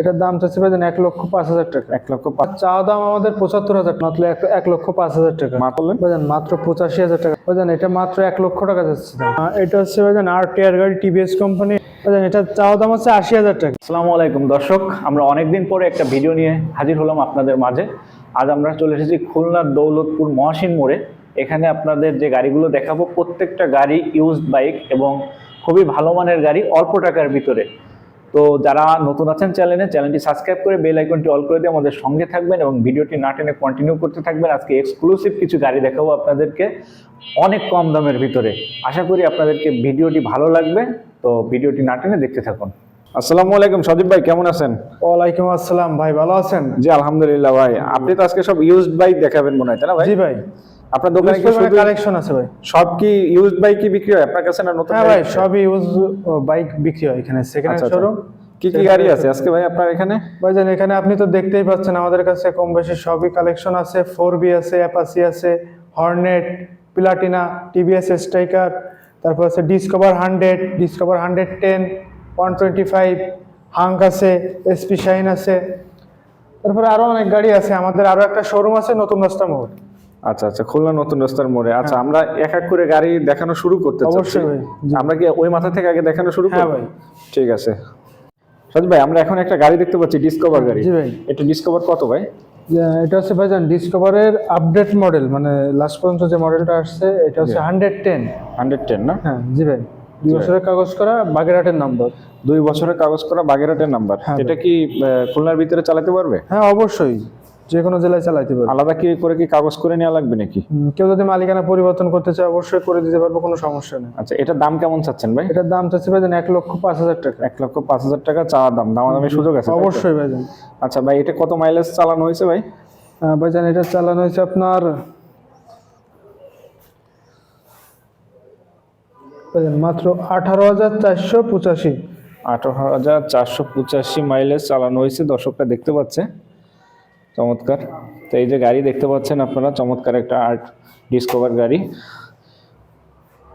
এটার দাম চাচ্ছে ভাইজান এক লক্ষ পাঁচ হাজার টাকা। এক লক্ষ পাঁচ চা দাম আমাদের পঁচাত্তর হাজার মাত্র এক লক্ষ পাঁচ হাজার টাকা। ভাইজান মাত্র পঁচাশি হাজার টাকা। ভাইজান এটা মাত্র এক লক্ষ টাকা যাচ্ছে। এটা হচ্ছে ভাইজান আর টিয়ার গাড়ি টিভিএস কোম্পানি। এটা চাওয়া দাম হচ্ছে আশি হাজার টাকা। আসসালামু আলাইকুম দর্শক আমরা অনেকদিন পরে একটা ভিডিও নিয়ে হাজির হলাম আপনাদের মাঝে। আজ আমরা চলে এসেছি খুলনার দৌলতপুর মহাসিন মোড়ে। এখানে আপনাদের যে গাড়িগুলো দেখাবো প্রত্যেকটা গাড়ি ইউজড বাইক এবং খুবই ভালো মানের গাড়ি অল্প টাকার ভিতরে। তো যারা নতুন আছেন চ্যানেলে চ্যানেলটি সাবস্ক্রাইব করে বেল আইকনটি অল করে দিয়ে আমাদের সঙ্গে থাকবেন এবং ভিডিওটি না টেনে কন্টিনিউ করতে থাকবেন। আজকে এক্সক্লুসিভ কিছু গাড়ি দেখাবো আপনাদেরকে অনেক কম দামের ভিতরে। আশা করি আপনাদেরকে ভিডিওটি ভালো লাগবে। তো ভিডিওটি না টেনে দেখতে থাকুন। আসসালামু আলাইকুম সজীব ভাই কেমন আছেন? ওয়ালাইকুম আসসালাম ভাই ভালো আছেন? জি আলহামদুলিল্লাহ ভাই। আপনি তো আজকে সব ইউজড বাইক দেখাবেন মনে হয় তাই না ভাই? জি ভাই। আপনার দোকানে কি শুধু কালেকশন আছে ভাই। সব কি ইউজড বাইক কি বিক্রি হয়? আপনার কাছে না নতুন হ্যাঁ ভাই সবই ইউজ বাইক বিক্রি হয় এখানে সেকেন্ড হ্যান্ড। শোরুম কি কি গাড়ি আছে আজকে ভাই আপনার এখানে? ভাইজান এখানে আপনি তো দেখতেই পাচ্ছেন আমাদের কাছে কম বেশি সবই কালেকশন আছে। ফোর বি আছে অ্যাপাসি আছে হর্নেট প্লাটিনা টিভিএস স্ট্রাইকার তারপর আছে Discover hundred Discover hundred ten one twenty five Hunk আছে এসপি শাইন আছে। তারপরে আরও অনেক গাড়ি আছে আমাদের আরও একটা শোরুম আছে নতুন রাস্তা মোড়। আচ্ছা আচ্ছা খুলনা নতুন রাস্তার মোড়ে। আচ্ছা আমরা এক এক করে গাড়ি দেখানো শুরু করতে চাচ্ছি। অবশ্যই আমরা কি ওই মাথা থেকে আগে দেখানো শুরু হ্যাঁ করব ভাই। ঠিক আছে। সজীব ভাই আমরা এখন একটা গাড়ি দেখতে পাচ্ছি ডিসকভার গাড়ি। জি ভাই। এটা ডিসকভার কত ভাই? এটা হচ্ছে ভাইজান ডিসকভারের আপডেট মডেল মানে লাস্ট পর্যন্ত যে মডেলটা আসছে এটা হচ্ছে হান্ড্রেড টেন হান্ড্রেড টেন না? হ্যাঁ জি ভাই। দুই বছরের কাগজ করা বাগেরহাটের নাম্বার দুই বছরের কাগজ করা বাগেরহাটের নাম্বার হ্যাঁ এটা কি খুলনার ভিতরে চালাতে পারবে? হ্যাঁ অবশ্যই। যে কোনো জেলায় চালাইতে পারবে। আলাদা কি করে কি কাগজ করে নেওয়া লাগবে নাকি? কেউ যদি মালিকানা পরিবর্তন করতে চায় অবশ্যই করে দিতে পারব কোনো সমস্যা নেই। আচ্ছা এটার দাম কেমন চাচ্ছেন ভাই? এটার দাম চাচ্ছে ভাইজান এক লক্ষ পাঁচ হাজার টাকা। এক লক্ষ পাঁচ হাজার টাকা চাওয়ার দাম দামাদামি সুযোগ আছে? অবশ্যই ভাইজান। আচ্ছা ভাই এটা কত মাইলেজ চালানো হয়েছে ভাই? ভাই ভাইজান এটা চালানো হয়েছে আপনার মাত্র আঠারো হাজার চারশো পঁচাশি। আঠারো হাজার চারশো পঁচাশি মাইলেজ চালানো হয়েছে দর্শকরা দেখতে পাচ্ছে। চমৎকার। তো এই যে গাড়ি দেখতে পাচ্ছেন আপনারা চমৎকার একটা আর্ট ডিসকভার গাড়ি।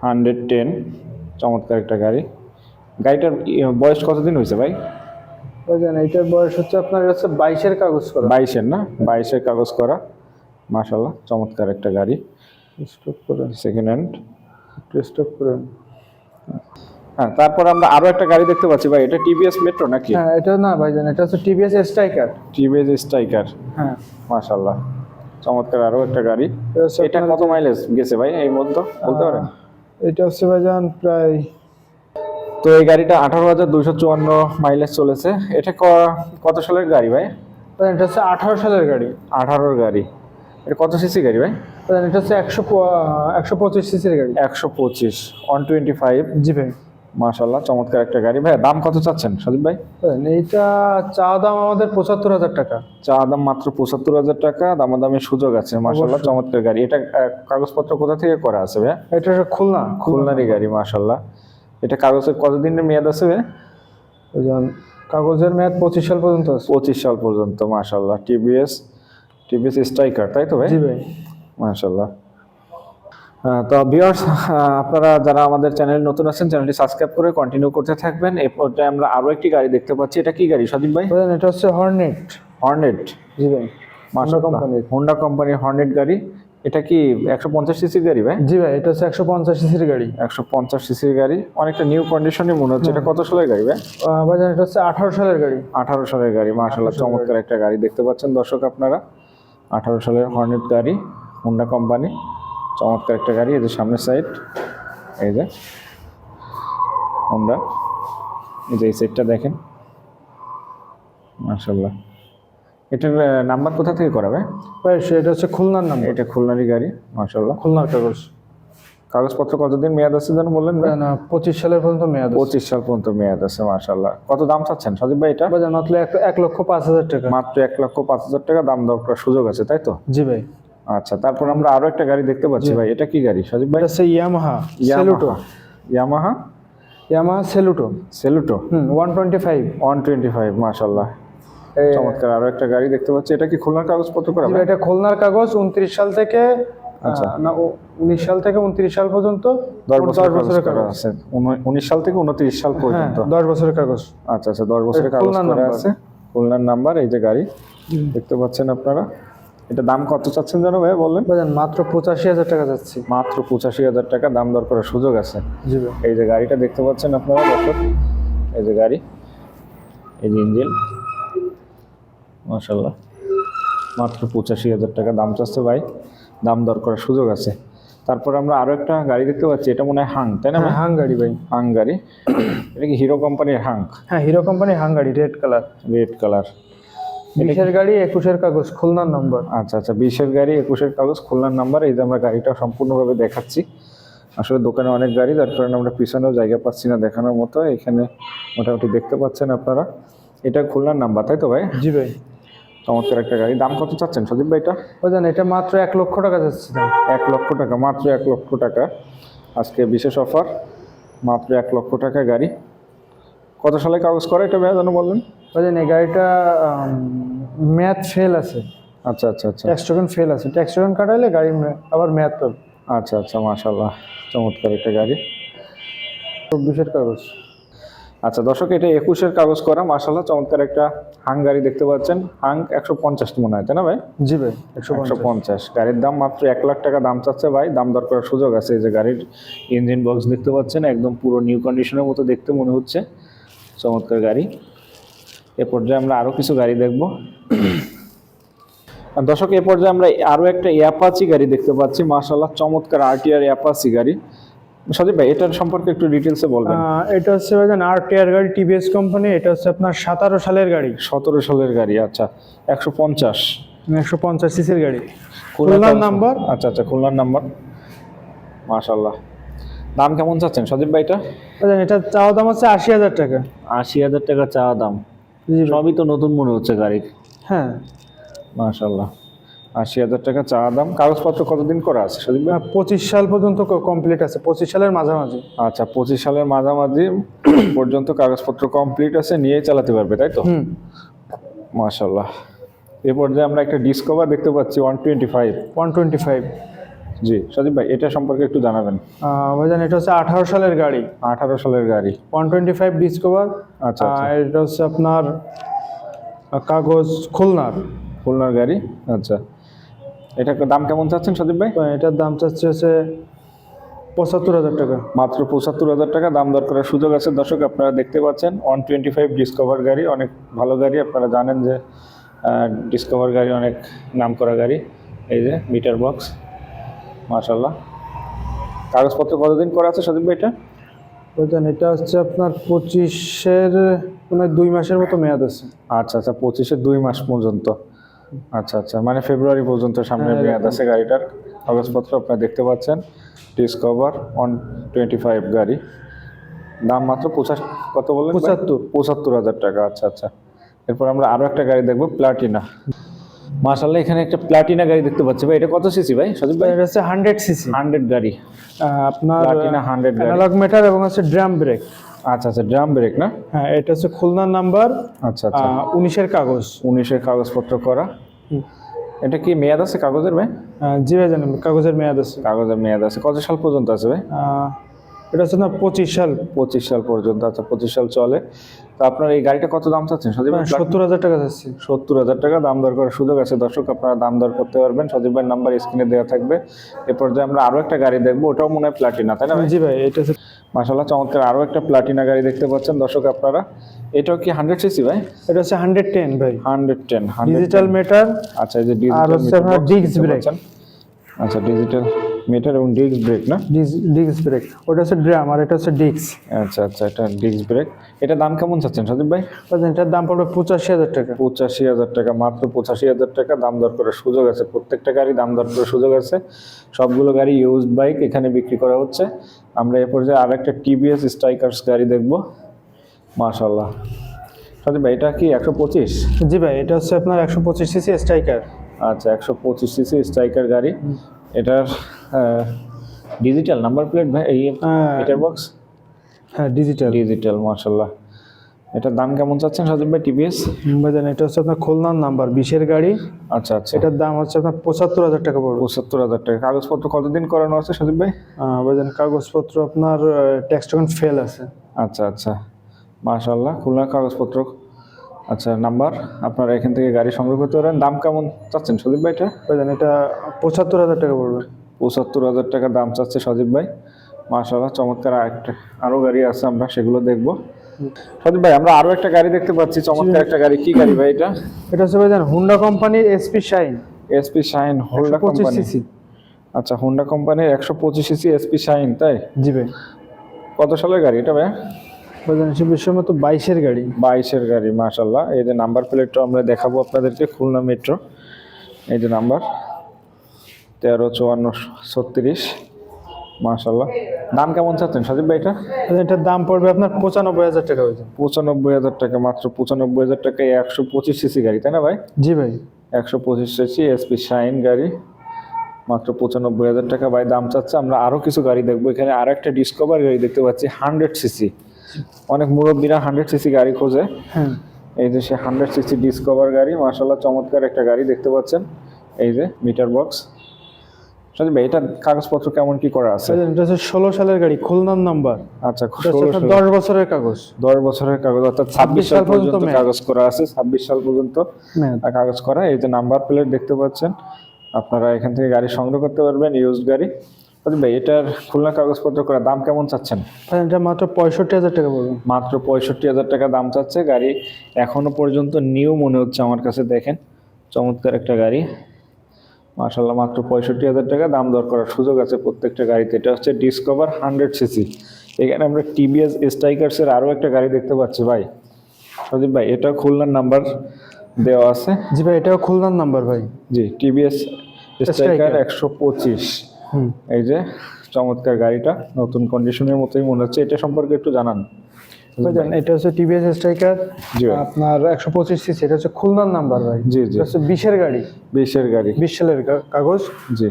হান্ড্রেড টেন চমৎকার একটা গাড়ি। গাড়িটার বয়স কতদিন হয়েছে ভাই? ভাইজান এইটার বয়স হচ্ছে আপনার হচ্ছে বাইশের কাগজ করা। বাইশের না? বাইশের কাগজ করা। মাশাল্লাহ চমৎকার একটা গাড়ি। স্টপ করেন। সেকেন্ড হ্যান্ড স্টপ করেন। হ্যাঁ তারপর আমরা আরও একটা গাড়ি দেখতে পাচ্ছি ভাই এটা টিভিএস মেট্রো নাকি? হ্যাঁ এটা না ভাই ভাইজান এটা হচ্ছে টিভিএস স্ট্রাইকার টিভিএস স্ট্রাইকার হ্যাঁ। মাশাল্লাহ চমৎকার আরও একটা গাড়ি। এটা কত মাইলেজ গেছে ভাই এই মধ্যে বলতে পারেন? এটা হচ্ছে ভাই ভাইজান প্রায় তো এই গাড়িটা আঠারো হাজার দুইশো চুয়ান্ন মাইলেজ চলেছে। এটা কত সালের গাড়ি ভাই? এটা হচ্ছে আঠারো সালের গাড়ি। আঠারোর গাড়ি। এটা কত সিসি গাড়ি ভাই? এটা হচ্ছে একশো একশো পঁচিশ সিসির গাড়ি। একশো পঁচিশ ওয়ান টোয়েন্টি ফাইভ জি ভাই। মাশাল্লাহ চমৎকার একটা গাড়ি। ভাই দাম কত চাচ্ছেন সদীপ ভাই? এইটা চা দাম আমাদের পঁচাত্তর হাজার টাকা। চা দাম মাত্র পঁচাত্তর হাজার টাকা দামাদামের সুযোগ আছে মাশাল্লাহ চমৎকার গাড়ি। এটা কাগজপত্র কোথা থেকে করা আছে ভাই এটা খুলনা। খুলনারই গাড়ি মাশাল্লাহ এটা কাগজের কতদিনের মেয়াদ আছে ভাই কাগজের মেয়াদ পঁচিশ সাল পর্যন্ত আছে। পঁচিশ সাল পর্যন্ত মাশাল্লাহ টিভিএস টিভিএস স্ট্রাইকার তাই তো ভাই? জি ভাই। মাশাল্লাহ তো ভিউয়ার্স আপনারা যারা আমাদের চ্যানেল নতুন আছেন চ্যানেলটি সাবস্ক্রাইব করে কন্টিনিউ করতে থাকবেন। এই পর্যায়ে আমরা আরও একটি গাড়ি দেখতে পাচ্ছি। এটা কি গাড়ি সদীপ ভাই? এটা হচ্ছে হর্নেট হর্নেট জি ভাই হোন্ডা কোম্পানির হোন্ডা কোম্পানির হর্নেট গাড়ি। এটা কি একশো পঞ্চাশ সিসির গাড়ি ভাই? জি ভাই এটা হচ্ছে একশো পঞ্চাশ সিসির গাড়ি। একশো পঞ্চাশ সিসির গাড়ি। অনেকটা নিউ কন্ডিশনে মনে হচ্ছে। এটা কত সালের গাড়ি ভাই? ভাইজান এটা হচ্ছে আঠারো সালের গাড়ি। আঠারো সালের গাড়ি মার্শাল্লাহ চমৎকার একটা গাড়ি দেখতে পাচ্ছেন দর্শক আপনারা। আঠারো সালের হর্নেট গাড়ি হোন্ডা কোম্পানি চমৎকার একটা গাড়ি এই যে সামনের সাইড এই যে। হোন্ডা এই যে এই সাইডটা দেখেন। মার্শাল্লাহ এটার নাম্বার কোথা থেকে করাবে? ভাই সেটা হচ্ছে খুলনার নাম এটা খুলনারই গাড়ি মার্শাল্লাহ খুলনার কাগজ। কাগজপত্র কতদিন মেয়াদ আছে যেন বললেন না পঁচিশ সালের পর্যন্ত মেয়াদ পঁচিশ সাল পর্যন্ত মেয়াদ আছে মার্শাল্লাহ কত দাম চাচ্ছেন সদীপ ভাই এটা? মাত্র এক লক্ষ পাঁচ হাজার টাকা। মাত্র এক লক্ষ পাঁচ হাজার টাকা দাম করার সুযোগ আছে তাই তো? জি ভাই। আচ্ছা তারপর আমরা আরও একটা গাড়ি দেখতে পাচ্ছি ভাই এটা কি গাড়ি? সজীব ভাই? এটা Yamaha Saluto Yamaha Yamaha Saluto Saluto হুম one twenty five one twenty five মাশাল্লাহ চমৎকার আরও একটা গাড়ি দেখতে পাচ্ছি। এটা কি খুলনার কাগজপত্র করা? এটা খুলনার কাগজ উনত্রিশ সাল থেকে আচ্ছা। না উনিশ সাল থেকে উনত্রিশ সাল পর্যন্ত দশ বছরের কাগজ আছে। উন- উনিশ সাল থেকে উনত্রিশ সাল হ্যাঁ পর্যন্ত। দশ বছরের কাগজ। আচ্ছা আচ্ছা দশ বছরের কাগজ করা আছে। খুলনার নাম্বার এই যে গাড়ি দেখতে পাচ্ছেন আপনারা। এটা দাম কত চাচ্ছেন জানো ভাই বললেন মাত্র পঁচাশি হাজার টাকা যাচ্ছি। মাত্র পঁচাশি হাজার টাকা দাম দর করার সুযোগ আছে। জি ভাই। এই যে গাড়িটা দেখতে পাচ্ছেন আপনারা দর্শক? এই যে গাড়ি এই যে ইঞ্জিন। মাশাল্লাহ মাত্র পঁচাশি হাজার টাকা দাম চাচ্ছে ভাই দাম দর করার সুযোগ আছে। তারপর আমরা আরও একটা গাড়ি দেখতে পাচ্ছি এটা মনে হয় হাং তাই না হ্যাঁ হাং গাড়ি ভাই। হাং গাড়ি। এটা কি হিরো কোম্পানির হাং? হ্যাঁ হিরো কোম্পানির হাং গাড়ি রেড কালার। Red colour. বিশের গাড়ি একুশের কাগজ খুলনার নম্বর। আচ্ছা আচ্ছা বিশের গাড়ি একুশের কাগজ খুলনার নাম্বার এই যে আমরা গাড়িটা সম্পূর্ণভাবে দেখাচ্ছি। আসলে দোকানে অনেক গাড়ি যার কারণে আমরা পিছনেও জায়গা পাচ্ছি না দেখানোর মতো এখানে মোটামুটি দেখতে পাচ্ছেন আপনারা। এটা খুলনার নাম্বার তাই তো ভাই? জি ভাই। চমৎকার একটা গাড়ি। দাম কত চাচ্ছেন সদীপ ভাই এটা? ভাইজান এটা মাত্র এক লক্ষ টাকা যাচ্ছে দাম। এক লক্ষ টাকা মাত্র এক লক্ষ টাকা। আজকে বিশেষ অফার মাত্র এক লক্ষ টাকা গাড়ি। কত সালে কাগজ করে এটা ভাই যেন বললেন ভাইজান এই গাড়িটা ম্যাথ ফেল আছে। আচ্ছা আচ্ছা আচ্ছা। ট্যাক্স টোকেন ফেল আছে। ট্যাক্স টোকেন কাটাইলে গাড়ি আবার ম্যাথ পাবে আচ্ছা আচ্ছা মাশাল্লাহ চমৎকার একটা গাড়ি। চব্বিশের কাগজ। আচ্ছা দর্শক এটা একুশের কাগজ করা। মার্শাল্লাহ চমৎকার একটা হাং গাড়ি দেখতে পাচ্ছেন। হাং একশো পঞ্চাশ মনে হয় তাই না ভাই? জি ভাই একশো পঞ্চাশ। গাড়ির দাম মাত্র এক লাখ টাকা দাম চাচ্ছে ভাই। দাম দর করার সুযোগ আছে। এই যে গাড়ির ইঞ্জিন বক্স দেখতে পাচ্ছেন একদম পুরো নিউ কন্ডিশনের মতো দেখতে মনে হচ্ছে। চমৎকার গাড়ি। এ পর্যায়ে আমরা আরও কিছু গাড়ি দেখব। দর্শক এ পর্যায়ে আমরা আরও একটা অ্যাপাচি গাড়ি দেখতে পাচ্ছি। মার্শাল্লাহ চমৎকার আরটিআর অ্যাপাচি গাড়ি। সদীপ ভাই এটার সম্পর্কে একটু ডিটেলসে বলবেন। এটা হচ্ছে ভাইজান আর টিআর গাড়ি টিভিএস কোম্পানি এটা হচ্ছে আপনার সতেরো সালের গাড়ি। সতেরো সালের গাড়ি আচ্ছা একশো পঞ্চাশ। একশো পঞ্চাশ সিসির গাড়ি। খুলনার নাম্বার? আচ্ছা আচ্ছা খুলনার নাম্বার। মাশাল্লাহ দাম কেমন চাচ্ছেন সদীপ ভাইটা ভাইজান এটা চাওয়া দাম হচ্ছে আশি হাজার টাকা। আশি হাজার টাকা চাওয়া দাম। ভাই। সবই তো নতুন মনে হচ্ছে গাড়ির। হ্যাঁ। মাশাল্লাহ আশি হাজার টাকা চা দাম। কাগজপত্র কতদিন করা আছে সদীপ ভাই? পঁচিশ সাল পর্যন্ত কমপ্লিট আছে। পঁচিশ সালের মাঝামাঝি। আচ্ছা পঁচিশ সালের মাঝামাঝি পর্যন্ত কাগজপত্র কমপ্লিট আছে নিয়েই চালাতে পারবে তাই তো? মাশাল্লাহ এ পর্যায়ে আমরা একটা ডিসকভার দেখতে পাচ্ছি one twenty five one twenty five জি সদীপ ভাই এটা সম্পর্কে একটু জানাবেন। ভাইজান এটা হচ্ছে আঠারো সালের গাড়ি। আঠারো সালের গাড়ি। One twenty five Discover. আচ্ছা আচ্ছা। এটা হচ্ছে আপনার কাগজ খুলনার। খুলনার গাড়ি? আচ্ছা। এটা দাম কেমন চাচ্ছেন সদীপ ভাই? এটার দাম চাচ্ছে হচ্ছে পঁচাত্তর হাজার টাকা। মাত্র পঁচাত্তর হাজার টাকা দাম দর করার সুযোগ আছে। দর্শক আপনারা দেখতে পাচ্ছেন ওয়ান টোয়েন্টি ফাইভ ডিসকভার গাড়ি অনেক ভালো গাড়ি। আপনারা জানেন যে ডিসকভার গাড়ি অনেক নাম করা গাড়ি। এই যে মিটার বক্স। মাশাল্লাহ কাগজপত্র কতদিন করা আছে সদীপ ভাই এটা? বলছেন এটা হচ্ছে আপনার পঁচিশের মানে দুই মাসের মতো মেয়াদ আছে। আচ্ছা আচ্ছা পঁচিশের দুই মাস পর্যন্ত। আচ্ছা আচ্ছা মানে ফেব্রুয়ারি পর্যন্ত সামনে হ্যাঁ, মেয়াদ আছে গাড়িটার। কাগজপত্র আপনারা দেখতে পাচ্ছেন। ডিসকভার ওয়ান টোয়েন্টি ফাইভ গাড়ি। দাম মাত্র পঁচাশ কত বললেন পঁচাত্তর। পঁচাত্তর হাজার টাকা আচ্ছা আচ্ছা। এরপর আমরা আরও একটা গাড়ি দেখব প্লাটিনা মাশাল্লাহ এখানে একটা প্লাটিনা গাড়ি দেখতে পাচ্ছি ভাই। এটা কত সিসি ভাই? সজীব ভাই? এটা হচ্ছে হান্ড্রেড সিসি। হান্ড্রেড গাড়ি। আপনার প্লাটিনা হান্ড্রেড গাড়ি। অ্যানালগ মিটার এবং হচ্ছে ড্রাম ব্রেক আচ্ছা আচ্ছা ড্রাম ব্রেক না? হ্যাঁ এটা হচ্ছে খুলনার নাম্বার আচ্ছা আচ্ছা। উনিশের কাগজ। উনিশের কাগজপত্র করা। এটা কি মেয়াদ আছে কাগজের ভাই? জি ভাই জানেন কাগজের মেয়াদ আছে। কাগজের মেয়াদ আছে। কত সাল পর্যন্ত আছে ভাই? এটা হচ্ছে না পঁচিশ সাল। পঁচিশ সাল পর্যন্ত আচ্ছা পঁচিশ সাল চলে। তো আপনার এই গাড়িটা কত দাম চাচ্ছেন? সজীব ভাই সত্তর হাজার টাকা যাচ্ছে সত্তর হাজার টাকা দাম দর করার সুযোগ আছে। দর্শক আপনারা দাম দর করতে পারবেন। সজীব ভাইয়ের নাম্বার স্ক্রিনে দেওয়া থাকবে। এ পর্যায়ে আমরা আরও একটা গাড়ি দেখব। ওটাও মনে হয় প্লাটিনা তাই না জি ভাই এটা হচ্ছে মাসাল্লাহ চমৎকার। আরও একটা প্লাটিনা গাড়ি দেখতে পাচ্ছেন। দর্শক আপনারা এটাও কি হান্ড্রেড সিসি ভাই? এটা হচ্ছে হান্ড্রেড টেন ভাই। হান্ড্রেড টেন ডিজিটাল মিটার আচ্ছা এই যে আর হচ্ছে আপনার ডিস্ক ব্রেক আচ্ছা ডিজিটাল মিটার এবং ডিস্ক ব্রেক না? Disc brake. ওটা হচ্ছে ড্রাম আর এটা হচ্ছে ডিস্ক। আচ্ছা আচ্ছা এটা ডিস্ক ব্রেক। এটা দাম কেমন চাচ্ছেন সদীপ ভাই? এটার দাম পড়বে পঁচাশি হাজার টাকা। পঁচাশি হাজার টাকা মাত্র পঁচাশি হাজার টাকা। দাম দর করার সুযোগ আছে প্রত্যেকটা গাড়ি দাম দর করার সুযোগ আছে। সবগুলো গাড়ি ইউজ বাইক এখানে বিক্রি করা হচ্ছে। আমরা এ পর্যায়ে আর একটা টিভিএস স্ট্রাইকার্স গাড়ি দেখব। মাশাল্লাহ সদীপ ভাই এটা কি একশো পঁচিশ? জি ভাই এটা হচ্ছে আপনার একশো পঁচিশ সিসি স্ট্রাইকার আচ্ছা একশো পঁচিশ সিসি স্ট্রাইকার গাড়ি। এটার ডিজিটাল নাম্বার প্লেট ভাই এই মিটার বক্স হ্যাঁ ডিজিটাল ডিজিটাল মাশাল্লাহ। এটার দাম কেমন চাচ্ছেন সদীপ ভাই টিভিএস বাজান এটা হচ্ছে আপনার খুলনার নাম্বার বিশের গাড়ি। আচ্ছা আচ্ছা। এটার দাম হচ্ছে আপনার পঁচাত্তর হাজার টাকা পড়বে। পঁচাত্তর হাজার টাকা। কাগজপত্র কতদিন করানো আছে সদীপ ভাই? বাজান কাগজপত্র আপনার ট্যাক্স টোকেন ফেল আছে। আচ্ছা আচ্ছা। মাশাল্লাহ খুলনার কাগজপত্র আচ্ছা নাম্বার? আপনারা এখান থেকে গাড়ি সংগ্রহ করতে পারেন। দাম কেমন চাচ্ছেন সজীব ভাই এটা? ভাইজান এটা পঁচাত্তর হাজার টাকা পড়বে। পঁচাত্তর হাজার টাকা দাম চাচ্ছে সজীব ভাই। মাশাল্লাহ চমৎকার আরেকটা আরও গাড়ি আছে আমরা সেগুলো দেখব। সজীব ভাই আমরা আরও একটা গাড়ি দেখতে পাচ্ছি চমৎকার একটা গাড়ি। কি গাড়ি ভাই এটা? এটা হচ্ছে ভাইজান হুন্ডা কোম্পানির SP Shine SP Shine Honda company আচ্ছা হোন্ডা কোম্পানির একশো পঁচিশ সিসি এসপি শাইন তাই? জি ভাই। কত সালের গাড়ি এটা ভাই ভাইজান হিসেব মতো বাইশের গাড়ি। বাইশের গাড়ি মাশাল্লাহ এই যে নাম্বার প্লেটটা আমরা দেখাবো আপনাদেরকে খুলনা মেট্রো। এই যে নাম্বার তেরো চুয়ান্ন ছত্রিশ মাশাল্লাহ দাম কেমন চাচ্ছেন সজীব ভাই এটা? এটার দাম পড়বে আপনার পঁচানব্বই হাজার টাকা ভাইজান পঁচানব্বই হাজার টাকা মাত্র পঁচানব্বই হাজার টাকায় একশো পঁচিশ সিসি গাড়ি তাই না ভাই? জি ভাই। একশো পঁচিশ সিসি এসপি শাইন গাড়ি মাত্র পঁচানব্বই হাজার টাকা। ভাই দাম চাচ্ছে আমরা আরও কিছু গাড়ি দেখব। এখানে আরও একটা ডিসকভার গাড়ি দেখতে পাচ্ছি হান্ড্রেড সিসি। অনেক মুরব্বীরা হান্ড্রেড সিসি গাড়ি খোঁজে। হ্যাঁ। এই যে সে হান্ড্রেড সিক্সটি ডিসকভার গাড়ি মার্শাল্লাহ চমৎকার একটা গাড়ি দেখতে পাচ্ছেন। এই যে মিটার বক্স সজীব ভাই এটা কাগজপত্র কেমন কি করা আছে? এটা হচ্ছে ষোলো সালের গাড়ি খুলনার নাম্বার। আচ্ছা দশ বছরের কাগজ। দশ বছরের কাগজ অর্থাৎ ছাব্বিশ সাল পর্যন্ত কাগজ করা আছে ছাব্বিশ সাল পর্যন্ত কাগজ করা। এই যে নাম্বার প্লেট দেখতে পাচ্ছেন। আপনারা এখান থেকে গাড়ি সংগ্রহ করতে পারবেন ইউজ গাড়ি। ভাই এটার খুলনা কাগজপত্র করা দাম কেমন চাচ্ছেন? এটা মাত্র পঁয়ষট্টি হাজার টাকা পড়বে। মাত্র পঁয়ষট্টি হাজার টাকা দাম চাচ্ছে গাড়ি। এখনও পর্যন্ত নিউ মনে হচ্ছে আমার কাছে দেখেন। চমৎকার একটা গাড়ি। মার্শাল্লাহ মাত্র পঁয়ষট্টি হাজার টাকা দাম দর করার সুযোগ আছে প্রত্যেকটা গাড়িতে। এটা হচ্ছে ডিসকভার হান্ড্রেড সিসি এখানে আমরা টিভিএস স্ট্রাইকার্সের আরও একটা গাড়ি দেখতে পাচ্ছি ভাই। সদীপ ভাই এটা খুলনার নাম্বার দেওয়া আছে। জি ভাই এটাও খুলনার নাম্বার ভাই। জি টিভিএস স্ট্রাইকার। একশো পঁচিশ। এই যে চমৎকার গাড়িটা নতুন কন্ডিশনের মতোই মনে হচ্ছে। এটা সম্পর্কে একটু জানান। এটা হচ্ছে টিভিএস স্ট্রাইকার আপনার একশো পঁচিশ সিসি এটা হচ্ছে খুলনার নাম্বার ভাই। জি জি। হচ্ছে বিশের গাড়ি। বিশের গাড়ি। বিশ সালের কাগজ। জি।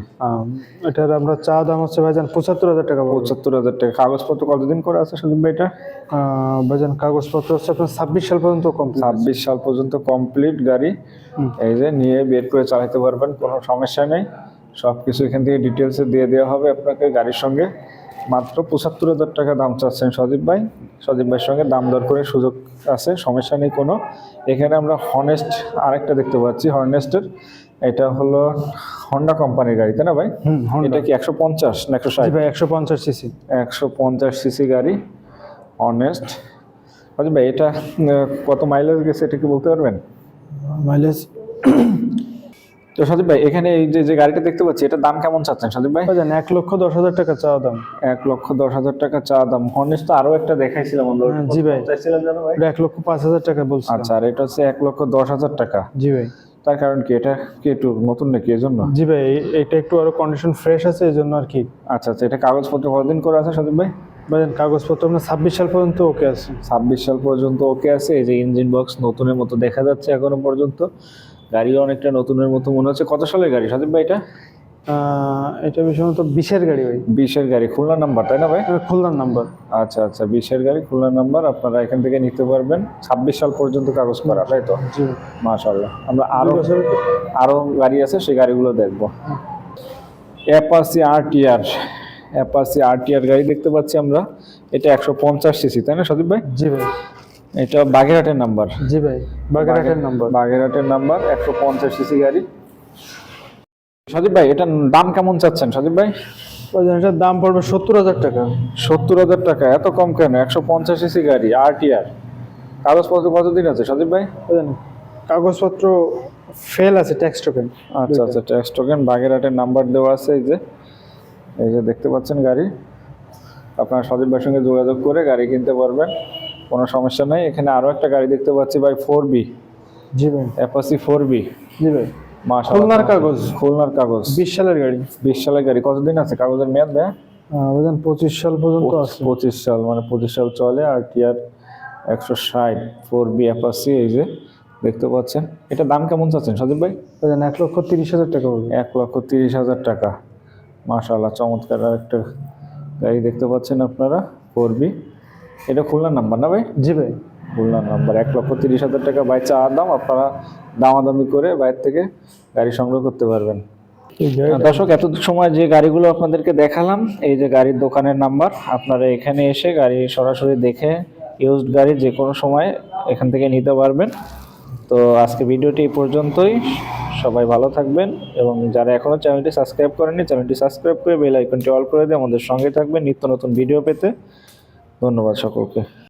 এটার আমরা চা দাম হচ্ছে ভাইজান পঁচাত্তর হাজার টাকা পঁচাত্তর হাজার টাকা। কাগজপত্র কতদিন করে আছে সুদীপ ভাই এটা? ভাইজান কাগজপত্র হচ্ছে আপনার ছাব্বিশ সাল পর্যন্ত কমপ্লিট ছাব্বিশ সাল পর্যন্ত কমপ্লিট গাড়ি। এই যে নিয়ে বের করে চালাতে পারবেন কোনো সমস্যা নেই। সব কিছু এখান থেকে ডিটেলসে দিয়ে দেওয়া হবে আপনাকে গাড়ির সঙ্গে। মাত্র পঁচাত্তর হাজার টাকা দাম চাচ্ছেন সজীব ভাই। সদীপ ভাইয়ের সঙ্গে দাম দর করে সুযোগ আছে সমস্যা নেই কোনো। এখানে আমরা হনেস্ট আরেকটা দেখতে পাচ্ছি হর্নেস্টের এটা হলো হন্ডা কোম্পানির গাড়ি তাই না ভাই? এটা কি একশো পঞ্চাশ না একশো ষাট? ভাই একশো পঞ্চাশ সিসি একশো পঞ্চাশ সিসি গাড়ি অনেস্ট আচ্ছা ভাই এটা কত মাইলেজ গেছে এটা কি বলতে পারবেন? মাইলেজ তো সদীপ ভাই এখানে এই যে যে গাড়িটা দেখতে পাচ্ছি এটা দাম কেমন চাচ্ছেন সদীপ ভাই? ভাইজান এক লক্ষ দশ হাজার টাকা চা দাম। এক লক্ষ দশ হাজার টাকা চা দাম। হর্নেস তো আরও একটা দেখাইছিলাম আমরা হ্যাঁ, জি ভাই। চাইছিলাম জানো ভাই। এক লক্ষ পাঁচ হাজার টাকা বলছি আচ্ছা আর এটা হচ্ছে এক লক্ষ দশ হাজার টাকা। জি ভাই। তার কারণ কি এটা কি একটু নতুন নাকি এই জন্য জি ভাই এটা একটু আরও কন্ডিশন ফ্রেশ আছে এই জন্য আর কি। আচ্ছা আচ্ছা এটা কাগজপত্র কতদিন করে আছে সদীপ ভাই? ভাইজান কাগজপত্র আপনার ছাব্বিশ সাল পর্যন্ত ওকে আছে। ছাব্বিশ সাল পর্যন্ত ওকে আছে এই যে ইঞ্জিন বক্স নতুনের মতো দেখা যাচ্ছে এখনও পর্যন্ত। গাড়িও অনেকটা নতুনের মতো মনে হচ্ছে। কত সালের গাড়ি সদীপ ভাই এটা? এটা বিষয় মতো বিশের গাড়ি ভাই। বিশের গাড়ি খুলনা নাম্বার তাই না ভাই? খুলনার নাম্বার। আচ্ছা আচ্ছা বিশের গাড়ি খুলনার নাম্বার আপনারা এখান থেকে নিতে পারবেন। ছাব্বিশ সাল পর্যন্ত কাগজ করা তাই তো? মাশাল্লাহ আমরা আরও দুই বছরের- আরও গাড়ি আছে সেই গাড়িগুলো দেখব। অ্যাপাসি আর টিআর অ্যাপাসি আর টিআর গাড়ি দেখতে পাচ্ছি আমরা। এটা একশো পঞ্চাশ সিসি তাই না সদীপ ভাই? জি ভাই। এটা বাগেরহাটের নাম্বার। জি ভাই বাগেরহাটের নাম্বার। বাগেরহাটের নাম্বার একশো পঞ্চাশ সিসি গাড়ি। সদীপ ভাই এটার দাম কেমন চাচ্ছেন সদীপ ভাই? এটার দাম পড়বে সত্তর হাজার টাকা। সত্তর হাজার টাকা এত কম কেন? একশো পঞ্চাশ সিসি গাড়ি আর টিআর কাগজপত্র কতদিন আছে সদীপ ভাই? কাগজপত্র ফেল আছে ট্যাক্স টোকেন আচ্ছা আচ্ছা ট্যাক্স টোকেন বাগেরহাটের নাম্বার দেওয়া আছে এই যে। এই যে দেখতে পাচ্ছেন গাড়ি। আপনার সদীপ ভাইয়ের সঙ্গে যোগাযোগ করে গাড়ি কিনতে পারবেন। কোনো সমস্যা নেই। এখানে আরও একটা গাড়ি দেখতে পাচ্ছি ভাই ফোর বি জি ভাই। অ্যাপাসি ফোর বি জি ভাই। খুলনার কাগজ। খুলনার কাগজ। বিশ সালের গাড়ি। বিশ সালের গাড়ি। কতদিন আছে? কাগজের মেয়াদ দেয় ভাইজান পঁচিশ সাল পর্যন্ত আছে। পঁচিশ সাল মানে পঁচিশ সাল চলে। আর টিআর একশো ষাট ফোর বি অ্যাপাসি এই যে দেখতে পাচ্ছেন। এটা দাম কেমন চাচ্ছেন সদীপ ভাই? এক লক্ষ তিরিশ হাজার টাকা এক লক্ষ তিরিশ হাজার টাকা। মাশাআল্লাহ চমৎকার আর একটা গাড়ি দেখতে পাচ্ছেন আপনারা ফোর বি এটা খুলনার নাম্বার না ভাই? জি ভাই। খুলনার নাম্বার এক লক্ষ তিরিশ হাজার টাকা বাই চা দাম আপনারা দামাদামি করে বাইরে থেকে গাড়ি সংগ্রহ করতে পারবেন। দর্শক এত সময় যে গাড়িগুলো আপনাদেরকে দেখালাম এই যে গাড়ির দোকানের নাম্বার আপনারা এখানে এসে গাড়ি সরাসরি দেখে ইউজড গাড়ি যে কোনো সময় এখান থেকে নিতে পারবেন। তো আজকে ভিডিওটি এই পর্যন্তই। সবাই ভালো থাকবেন এবং যারা এখনও চ্যানেলটি সাবস্ক্রাইব করেননি চ্যানেলটি সাবস্ক্রাইব করে বেল আইকনটি অল করে দিয়ে আমাদের সঙ্গে থাকবেন। নিত্য নতুন ভিডিও পেতে। ধন্যবাদ সকলকে।